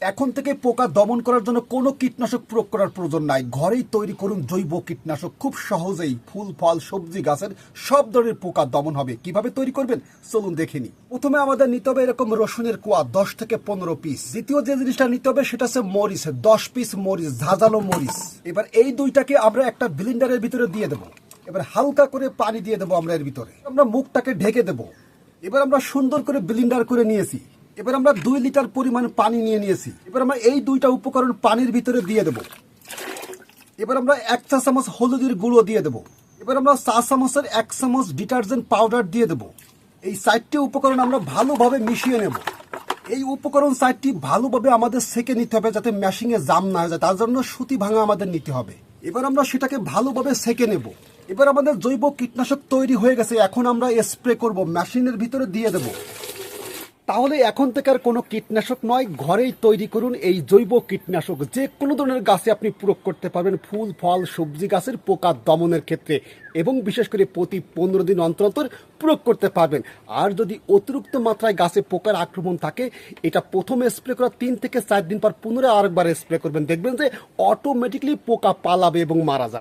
এখন থেকে পোকা দমন করার জন্য কোনো কীটনাশক প্রয়োগ করার প্রয়োজন নাই। ঘরেই তৈরি করুন জৈব কীটনাশক। খুব সহজেই ফুল, ফল, সবজি, গাছের সব ধরনের পোকা দমন হবে। কীভাবে তৈরি করবেন? চলুন দেখে নিই। প্রথমে আমাদের নিতে হবে এরকম রসুনের কোয়া, দশ থেকে পনেরো পিস দ্বিতীয় যে জিনিসটা নিতে হবে সেটা হচ্ছে মরিচ, দশ পিস মরিচ, ঝাঁঝালো মরিচ। এবার এই দুইটাকে আমরা একটা ব্লিন্ডারের ভিতরে দিয়ে দেবো। এবার হালকা করে পানি দিয়ে দেবো আমরা এর ভিতরে। আমরা মুখটাকে ঢেকে দেবো। এবার আমরা সুন্দর করে ব্লিন্ডার করে নিয়েছি। এবার আমরা দুই লিটার পরিমাণ পানি নিয়ে নিয়েছি। এবার আমরা এই দুইটা উপকরণ পানির ভিতরে দিয়ে দেবো। এবার আমরা এক চা চামচ হলুদের গুঁড়ো দিয়ে দেবো। এবার আমরা চা চামচের এক চামচ ডিটারজেন্ট পাউডার দিয়ে দেবো। এই চারটি উপকরণ আমরা ভালোভাবে মিশিয়ে নেব। এই উপকরণ চারটি ভালোভাবে আমাদের সেকে নিতে হবে যাতে মেশিংয়ে জাম না হয়ে যায়। তার জন্য সুতি ভাঙা আমাদের নিতে হবে। এবার আমরা সেটাকে ভালোভাবে সেকে নেব। এবার আমাদের জৈব কীটনাশক তৈরি হয়ে গেছে। এখন আমরা স্প্রে করব। মেশিনের ভিতরে দিয়ে দেবো। তাহলে এখন থেকে আর কোনো কীটনাশক নয়, ঘরেই তৈরি করুন এই জৈব কীটনাশক। যে কোনো ধরনের গাছে আপনি প্রয়োগ করতে পারবেন, ফুল, ফল, সবজি গাছের পোকা দমনের ক্ষেত্রে। এবং বিশেষ করে প্রতি পনেরো দিন অন্তর অন্তর প্রয়োগ করতে পারবেন। আর যদি অতিরিক্ত মাত্রায় গাছে পোকার আক্রমণ থাকে, এটা প্রথমে স্প্রে করা তিন থেকে চার দিন পর পুনরায় আরেকবার স্প্রে করবেন। দেখবেন যে অটোমেটিকলি পোকা পালাবে এবং মারা যাবে।